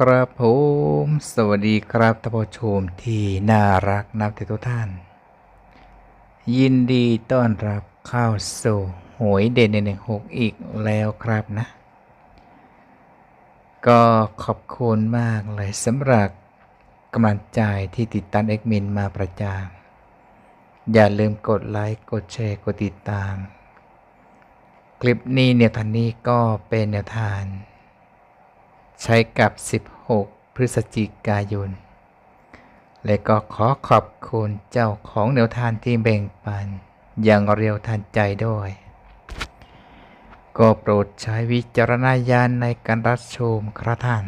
ครับผมสวัสดีครับท่านผู้ชมที่น่ารักนับถือทุกท่าน ยินดีต้อนรับเข้าสู่หวยเด่นในหนึ่งหกอีกแล้วครับนะ ก็ขอบคุณมากเลยสำหรับกำลังใจที่ติดตามเอ็กมินมาประจานอย่าลืมกดไลค์กดแชร์กดติดตาม คลิปนี้แนวทางนี้ก็เป็นแนวทาง ใช้กับ 16 พฤศจิกายน และก็ขอขอบคุณเจ้าของแนวทางที่แบ่งปัน อย่างเร็วทันใจด้วย ก็โปรดใช้วิจารณญาณในการรับชมครับท่าน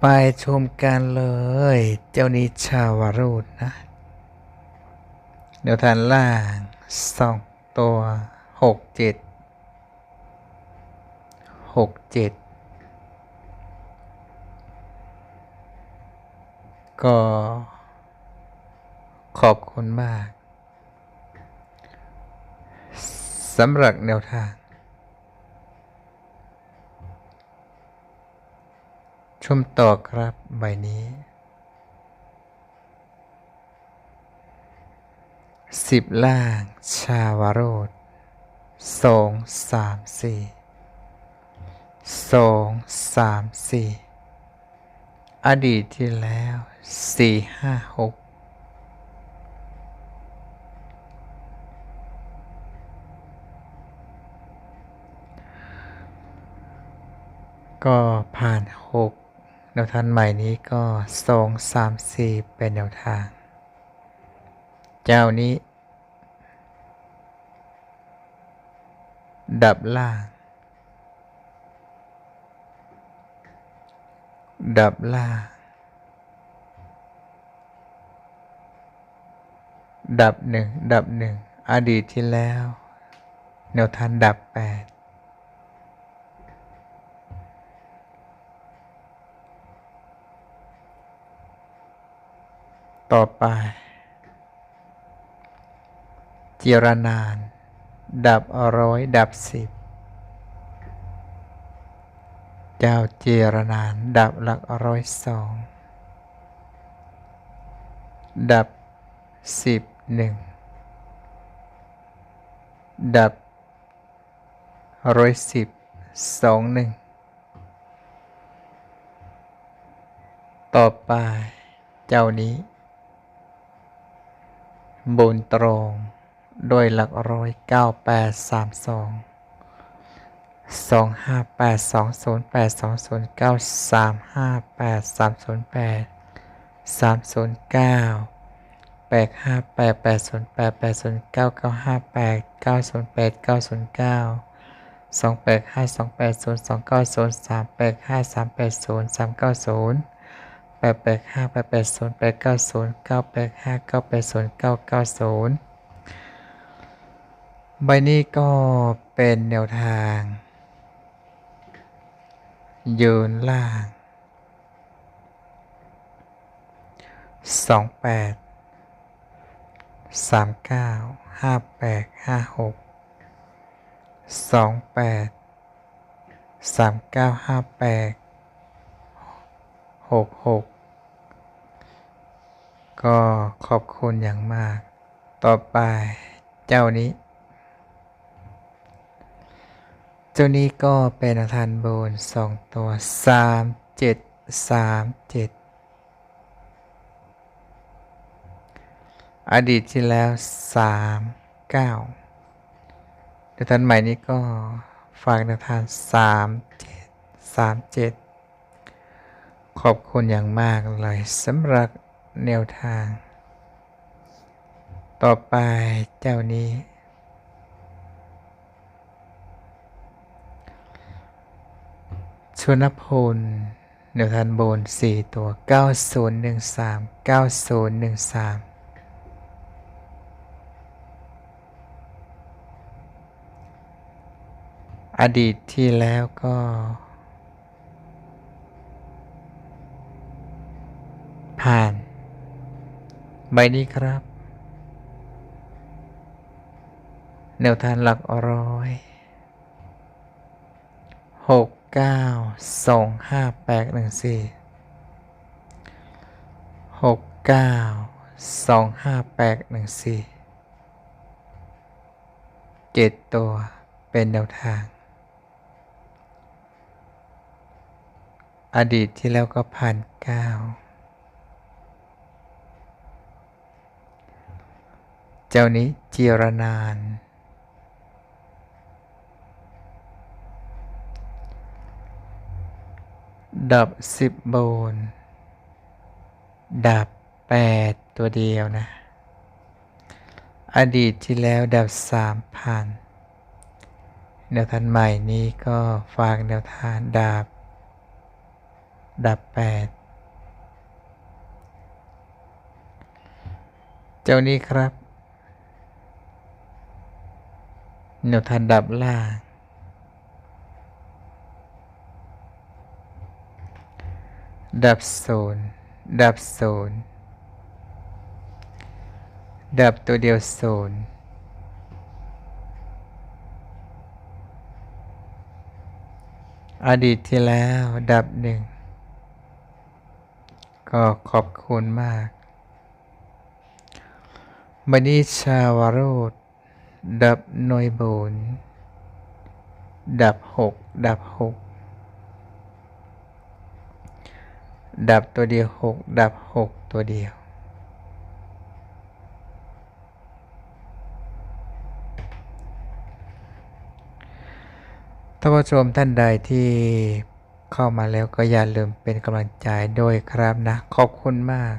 ไปชมกันเลย เจ้านิชาวารูดนะแนวทางล่างสองตัวหกเจ็ด หกเจ็ดก็ขอบคุณมากสำหรับแนวทาง ชมต่อครับใบนี้ สิบล่างชาวโรดสองสามสี่ สองสามสี่อดีตที่แล้วสี่ห้าหกก็ผ่านหกแนวทางใหม่นี้ก็สองสามสี่เป็นแนวทาง เจ้านี้ ดับล่าง ดับล่า ดับหนึ่ง ดับหนึ่ง อดีตที่แล้ว แนวทางดับแปดต่อไป เจรนาน ดับร้อย ดับสิบ เจ้าเจรนาน ดับหลักร้อยสอง ดับสิบหนึ่ง ดับร้อยสิบสองหนึ่ง ต่อไปเจ้านี้ บนตรง โดยหลักร้อยเก้าแปดสามสอง สองห้าแปดสองศูนย์แปดสองศูนย์เก้าสามห้าแปดสามศูนย์แปดสามศูนย์เก้าแปดห้าแปดแปดศูนย์แปดแปดศูนย์เก้าเก้าห้าแปดเก้าศูนย์แปดเก้าศูนย์เก้าสองแปดห้าสองแปดศูนย์สองเก้าศูนย์สามแปดห้าสามแปดศูนย์สามเก้าศูนย์แปดแปดห้าแปดแปดศูนย์แปดเก้าศูนย์เก้าแปดห้าเก้าแปดศูนย์เก้าเก้าศูนย์ใบนี้ก็เป็นแนวทาง ยืนล่างสองแปดสามเก้าห้าแปดห้าหกสองแปดสามเก้าห้าแปดหกหกก็ขอบคุณอย่างมาก ต่อไปเจ้านี้ เจ้านี้ก็เป็นอาทานโบนสองตัวสามเจ็ดสามเจ็ดอดีตที่แล้วสามเก้าเดี๋ยวท่านใหม่นี้ก็ฝากนาทานสามเจ็ดสามเจ็ดขอบคุณอย่างมากเลยสำหรับแนวทาง ต่อไปเจ้านี้ ชนพลเนวทันโบนสี่ตัว 9013 9013 อดีตที่แล้วก็ ผ่าน ใบนี้ครับ แนวทางหลักร้อยหก เก้าสองห้าแปดหนึ่งสี่หกเก้าสองห้าแปดหนึ่งสี่เจ็ดตัวเป็นแนวทาง อดีตที่แล้วก็พันเก้าเจ้านี้เจีรนาน ดับสิบโบน ดับแปดตัวเดียวนะ อดีตที่แล้วดับสามพันแนวทางใหม่นี้ก็ฝากแนวทางดับ ดับแปดเจ้านี้ครับแนวทางดับล่าง ดับศูนย์ดับศูนย์ดับตัวเดียวศูนย์อดีตที่แล้วดับหนึ่งก็ขอบคุณมากมณีชาวโรดดับหน่วยบุญดับหกดับหก ดับตัวเดียวหกดับหกตัวเดียว ท่านผู้ชมท่านใดที่เข้ามาแล้วก็อย่าลืมเป็นกำลังใจด้วยครับนะ ขอบคุณมาก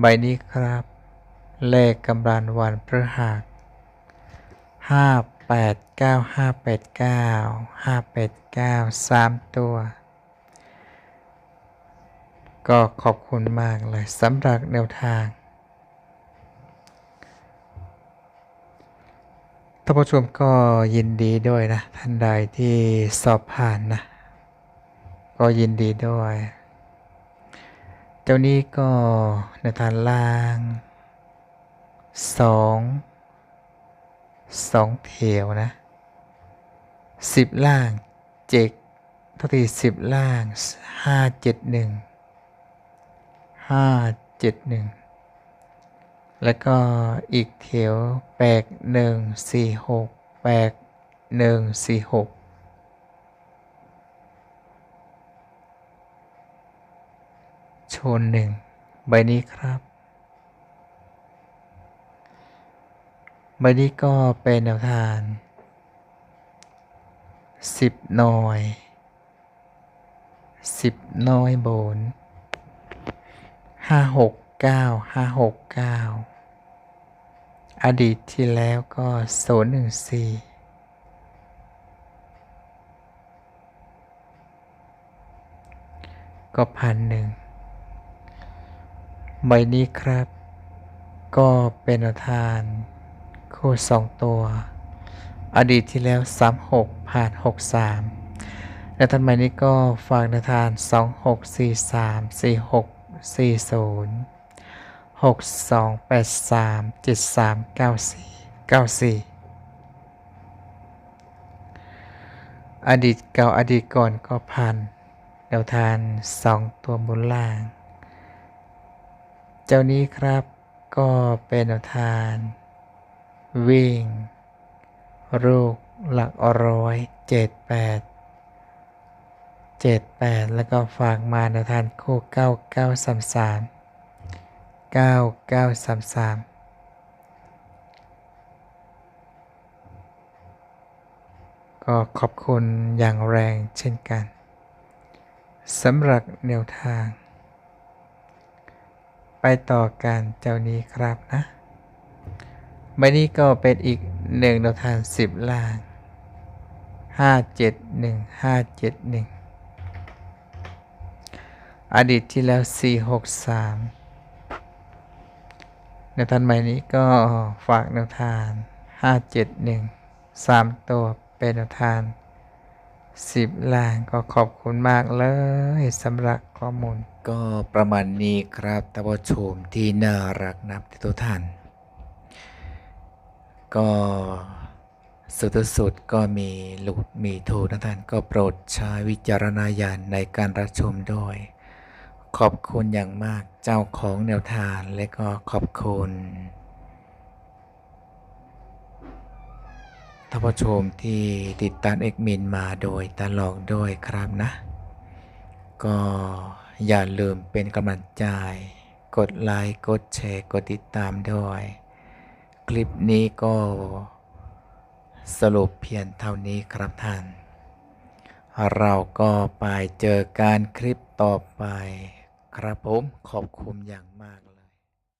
ใบนี้ครับ เลขกำลังวันพฤหัสห้าแปดเก้าห้าแปดเก้าห้าแปดเก้าสามตัว ก็ขอบคุณมากเลยสำหรับแนวทางท่านผู้ชมก็ยินดีด้วยนะ ท่านใดที่สอบผ่านนะ ก็ยินดีด้วย เจ้านี้ก็ในทางล่างสองสองเถวนะสิบล่างเจ็กเท่าที่สิบล่างห้าเจ็ดหนึ่ง ห้าเจ็ดหนึ่งแล้วก็อีกเถียวแปดหนึ่งสี่หกแปดหนึ่งสี่หกโชนหนึ่งใบนี้ครับ ใบนี้ก็เป็นแนวทางสิบหน่อยสิบน้อยโบน ห้าหกเก้าห้าหกเก้าอดีตที่แล้วก็ศูนย์หนึ่งสี่ก็พันหนึ่งใบนี้ครับ ก็เป็นแนทางคู่สองตัว อดีตที่แล้วสามหกผ่านหกสามและทันใหม่นี้ก็ฝากในทานสองหกสี่สามสี่หก สี่ศูนย์หกสองแปดสามเจ็ดสามเก้าสี่เก้าสี่อดีตเก่าอดีตก่อนก็พันแนวทานสองตัวบนล่าง เจ้านี้ครับก็เป็นแนวทาน วิ่ง ลูกหลักร้อยเจ็ดแปด เจ็ดแปดแล้วก็ฝากมาในทานคู่เก้าเก้าสามสามเก้าเก้าสามสามก็ขอบคุณอย่างแรงเช่นกันสำหรับแนวทาง ไปต่อกันเจ้านี้ครับนะใบนี้ก็เป็นอีกหนึ่งแนวทางสิบล่างห้าเจ็ดหนึ่งห้าเจ็ดหนึ่ง อดีตที่แล้วสี่หกสามแนวทางใหม่นี้ก็ฝากแนวทางห้าเจ็ดหนึ่งสามตัวเป็นแนวทางสิบล่างก็ขอบคุณมากเลยสำหรับข้อมูล ก็ประมาณนี้ครับท่านผู้ชมที่น่ารักนับทุกท่าน ก็สุดสุดก็มีหลุดมีถูกนะท่านก็โปรดใช้วิจารณญาณในการรับชมด้วย ขอบคุณอย่างมากเจ้าของแนวทางและก็ขอบคุณท่านผู้ชมที่ติดตามเอกมินมาโดยตลอดด้วยครับนะ ก็อย่าลืมเป็นกำลังใจ กดไลค์ กดแชร์ กดติดตามด้วย คลิปนี้ก็สรุปเพียงเท่านี้ครับท่าน เราก็ไปเจอการคลิปต่อไป ครับผมขอบคุณอย่างมาก